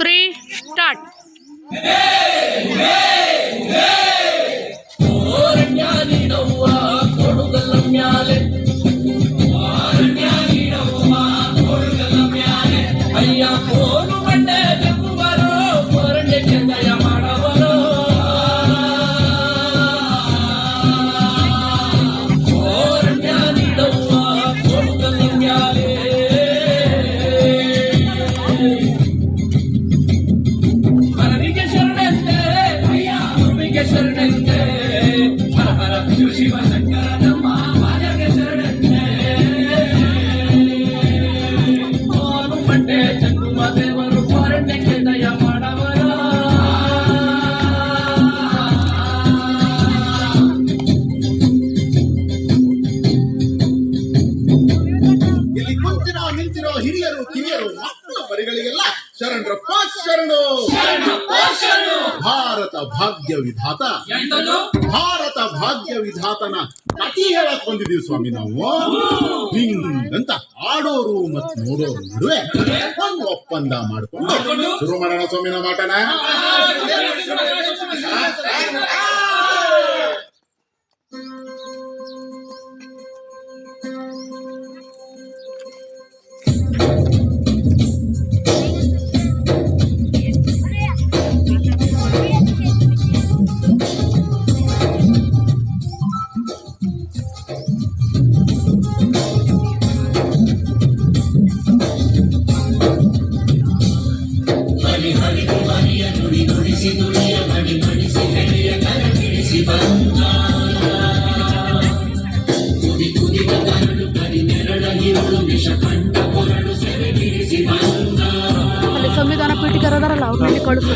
Three start Bhagya Vidhata Bharat ಭಾಗ್ಯ ವಿಧಾತನ ಅತಿ ಹೇಳಕ್ ಬಂದಿದೀವಿ ಸ್ವಾಮಿ ನಾವು ಹಿಂಗಂತ ಆಡೋರು ಮತ್ತು ನೋಡೋರು ನಡುವೆ ಒಂದು ಒಪ್ಪಂದ ಮಾಡ್ಕೊಂಡು ಶುರು ಮಾಡೋಣ ಸ್ವಾಮಿ ನಮ್ಮ ಆಟನ ಸಂವಿಧಾನ ಪೀಠಿಕರು ಅದಾರಲ್ಲ ಅವ್ರಲ್ಲಿ ಕಳಿಸು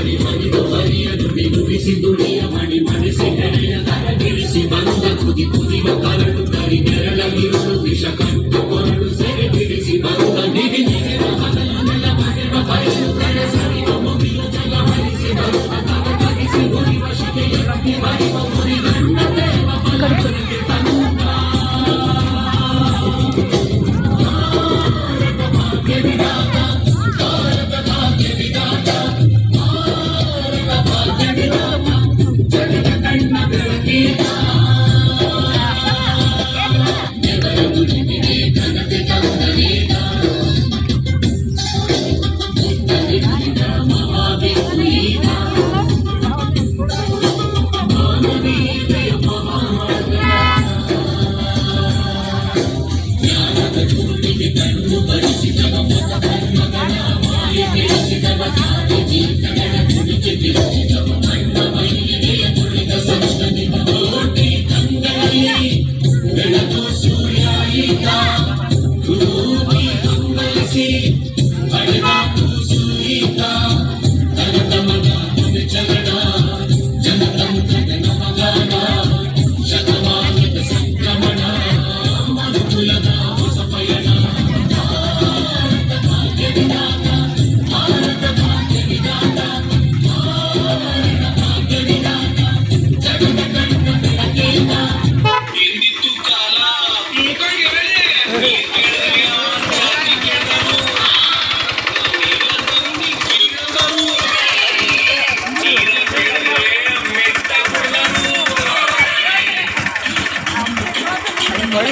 ಈ ಕಡೆ ಕೊಡು.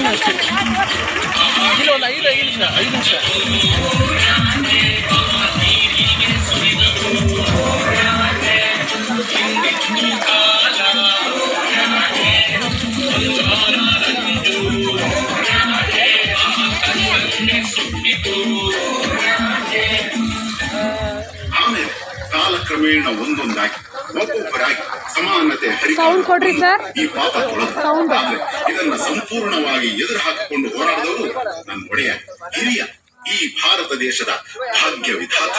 ಆಮೇಲೆ ಕಾಲಕ್ರಮೇಣ ಒಂದೊಂದಾಗಿ ಒಬ್ಬೊಬ್ಬರಾಗಿ ಸಮಾನತೆ ಹರಿ ಕೊಡ್ರಿ. ಈ ಪಾಪ. ಆದ್ರೆ ಇದನ್ನ ಸಂಪೂರ್ಣವಾಗಿ ಎದುರು ಹಾಕಿಕೊಂಡು ಹೋರಾಡಿದವರು ನನ್ನ ಒಡೆಯ ಹಿರಿಯ ಈ ಭಾರತ ದೇಶದ ಭಾಗ್ಯ ವಿಧಾತ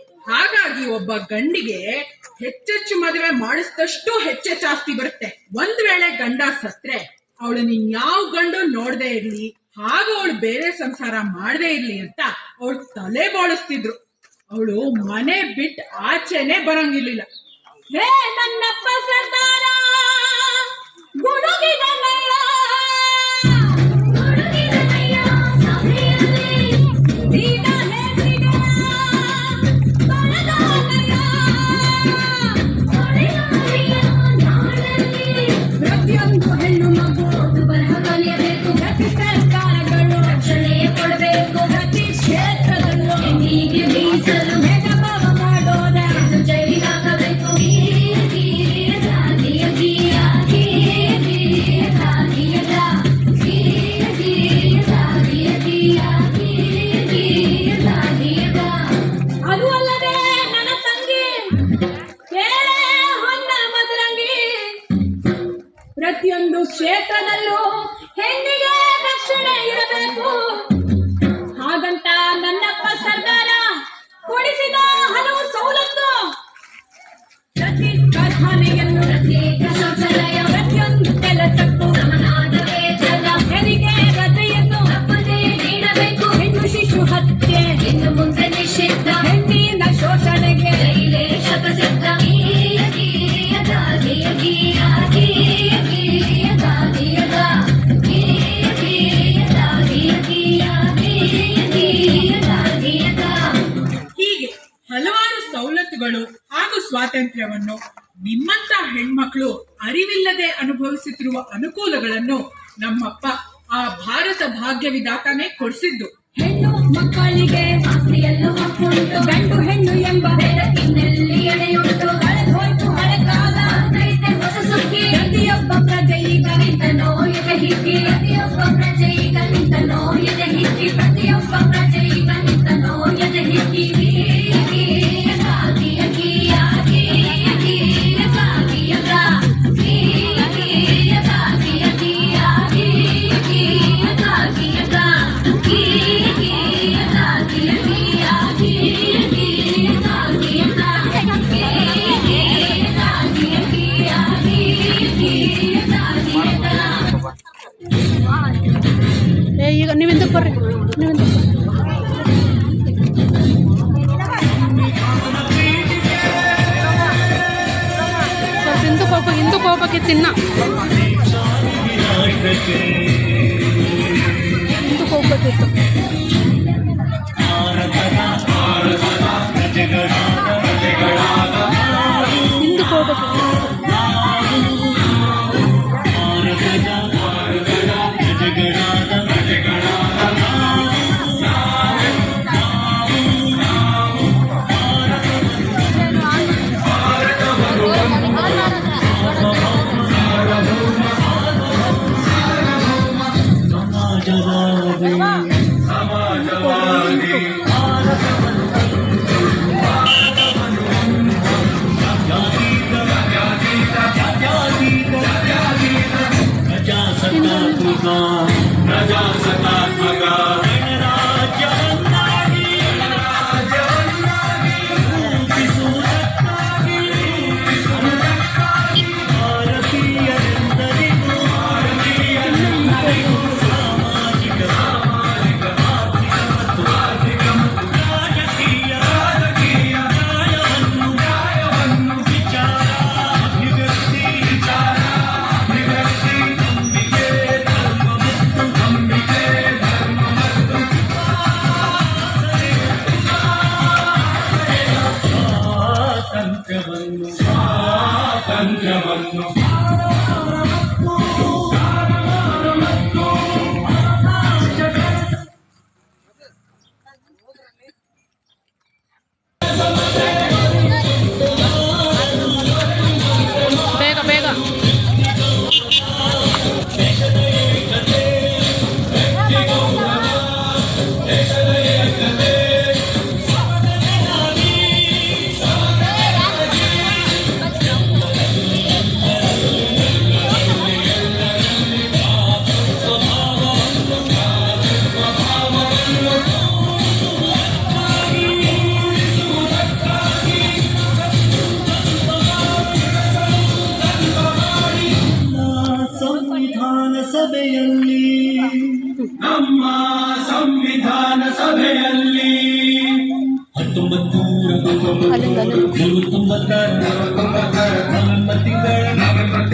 ಹಾಗಾಗಿ ಒಬ್ಬ ಗಂಡಿಗೆ ಹೆಚ್ಚೆಚ್ಚು ಮದುವೆ ಮಾಡಿಸಿದಷ್ಟು ಹೆಚ್ಚೆಚ್ಚು ಜಾಸ್ತಿ ಬರುತ್ತೆ. ಒಂದ್ ವೇಳೆ ಗಂಡ ಸತ್ರೆ, ಅವಳು ಯಾವ ಗಂಡು ನೋಡದೆ ಇರ್ಲಿ, ಹಾಗೂ ಅವಳು ಬೇರೆ ಸಂಸಾರ ಮಾಡದೆ ಇರ್ಲಿ ಅಂತ ಅವಳು ತಲೆ ಬೋಳಿಸ್ತಿದ್ರು. ಅವಳು ಮನೆ ಬಿಟ್ಟು ಆಚೆನೆ ಬರಂಗಿರ್ಲಿಲ್ಲ. ಹೇ ನನ್ನಪ್ಪ ಸರ್ದಾರ ಗುಡುಗಿನ ಗುಡುಗಿದನಯ್ಯ ಪ್ರತಿಯೊಂದು ಕ್ಷೇತ್ರದಲ್ಲೂ ಹೆಣ್ಣಿಗೆ ರಕ್ಷಣೆ ಇರಬೇಕು. ಹಾಗಂತ ನನ್ನಪ್ಪ ಸರ್ಕಾರ ಕೊಡಿಸಿದ ಹಲವು ಸವಲತ್ತು. ಪ್ರತಿ ಕಾರ್ಖಾನೆಯನ್ನು ಪ್ರತ್ಯೇಕ ಶೌಚಾಲಯ ಪ್ರತಿಯೊಂದು ಕೆಲಸಕ್ಕೂ ಸಮನಾದ ವೇತನ. ಹೆರಿಗೆ ರಜೆಯನ್ನು ನೀಡಬೇಕು. ಹೆಣ್ಣು, ಶಿಶು ಹತ್ಯೆ ಸ್ವಾತಂತ್ರ್ಯವನ್ನು ನಿಮ್ಮಂತ ಹೆಣ್ಮಕ್ಳು ಅರಿವಿಲ್ಲದೆ ಅನುಭವಿಸುತ್ತಿರುವ ಅನುಕೂಲಗಳನ್ನು ನಮ್ಮಪ್ಪ ಆ ಭಾರತ ಭಾಗ್ಯ ವಿಧಾತನೇ ಕೊಡಿಸಿದ್ದು. ಹೆಣ್ಣು ಮಕ್ಕಳಿಗೆ ಗಂಡು ಹೆಣ್ಣು ಏ ಈಗ ನೀವು ಹಿಂದಕ್ಕೆ ಬರ್ರಿ ನೀವು ಹಿಂದಕ್ಕೆ ಬರ್ರಿ. ಸ್ವಲ್ಪ ಹಿಂದಕ್ಕೆ ಹೋಗ್ಬೇಕು ಹಿಂದಕ್ಕೆ ಹೋಗ್ಬೇಕಿತ್ತು ಇನ್ನ ಹಿಂದಕ್ಕೆ ಹೋಗ್ಬೇಕಿತ್ತು సమాజవాది. సమాజవాది.